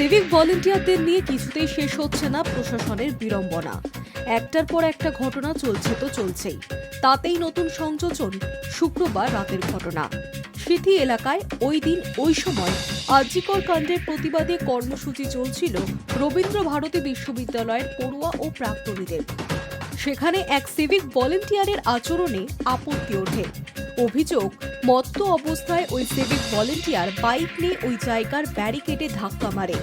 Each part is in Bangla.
সিভিক ভলেন্টিয়ারদের নিয়ে কিছুতেই শেষ হচ্ছে না প্রশাসনের বিড়ম্বনা। একটার পর একটা ঘটনা চলছে তো চলছেই। তাতেই নতুন সংযোজন শুক্রবার রাতের ঘটনা। স্মৃতি এলাকায় ওই দিন ওই সময় আর্যিকর কাণ্ডের প্রতিবাদে কর্মসূচি চলছিল রবীন্দ্র ভারতী বিশ্ববিদ্যালয়ের পড়ুয়া ও প্রাক্তনীদের। সেখানে এক সিভিক ভলেন্টিয়ারের আচরণে আপত্তি ওঠে। অভিযোগ, মত্ত অবস্থায় ওই সিভিক ভলেন্টিয়ার বাইক নিয়ে ওই জায়গার ব্যারিকেডে ধাক্কা মারে।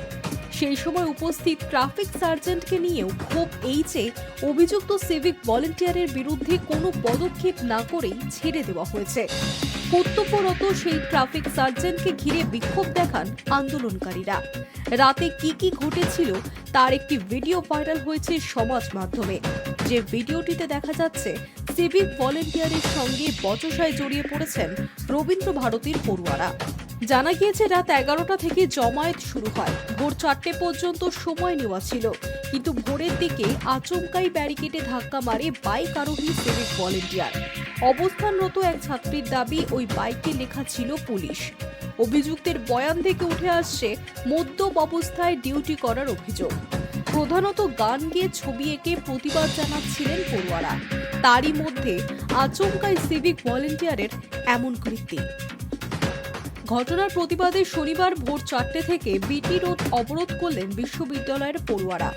সেই সময় উপস্থিত ট্রাফিক সার্জেন্টকে নিয়েও ক্ষোভ এই যে অভিযুক্ত সিভিক ভলেন্টিয়ারের বিরুদ্ধে কোনো পদক্ষেপ না করেই ছেড়ে দেওয়া হয়েছে। কর্তব্যরত সেই ট্রাফিক সার্জেন্টকে ঘিরে বিক্ষোভ দেখান আন্দোলনকারীরা। রাতে কি কি ঘটেছিল তার একটি ভিডিও ভাইরাল হয়েছে সমাজ মাধ্যমে। যে ভিডিওটিতে দেখা যাচ্ছে সিভিক ভলেন্টিয়ারের সঙ্গে বচসায় জড়িয়ে পড়েছেন রবীন্দ্র ভারতীর পড়ুয়ারা। জানা গিয়েছে, রাত এগারোটা থেকে জমায়েত শুরু হয়। ভোর চারটে পর্যন্ত সময় নেওয়া ছিল। কিন্তু ভোরের দিকে আচমকাই ব্যারিকেডে ধাক্কা মারে বাইক আরোহী সিভিক ভলেন্টিয়ার। অবস্থানরত এক ছাত্রীর দাবি, ওই বাইকে লেখা ছিল পুলিশ। অভিযুক্তের বয়ান থেকে উঠে আসছে, মদ্যপ অবস্থায় ডিউটি করার অভিযোগ। প্রধানত গান গেয়ে ছবি এঁকে প্রতিবাদ জানাচ্ছিলেন পড়ুয়ারা। তারই মধ্যে আচমকাই সিভিক ভলেন্টিয়ারের এমন কৃত্তি ঘটনার প্রতিবাদে শনিবার ভোর চারটে থেকে বিটি রোড অবরোধ করলেন বিশ্ববিদ্যালয়ের পড়ুয়ারা।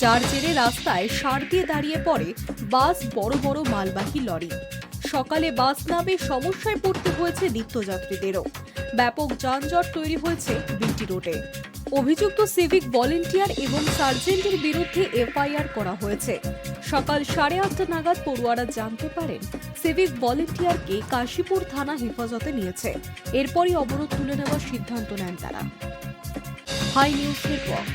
যার জেরে রাস্তায় সার দিয়ে দাঁড়িয়ে পড়ে বাস বড় বড় মালবাহী লরি। সকালে বাস নামে সমস্যায় পড়তে হয়েছে নিত্যযাত্রীদেরও। ব্যাপক যানজট তৈরি হয়েছে বিটি রোডে। অভিযুক্ত সিভিক ভলেন্টিয়ার এবং সার্জেন্টের বিরুদ্ধে এফআইআর করা হয়েছে। সকাল সাড়ে আটটা নাগাদ পড়ুয়ারা জানতে পারেন সিভিক ভলেন্টিয়ারকে কাশীপুর থানা হেফাজতে নিয়েছে। এরপরই অবরোধ তুলে নেওয়ার সিদ্ধান্ত নেন তারা। High news network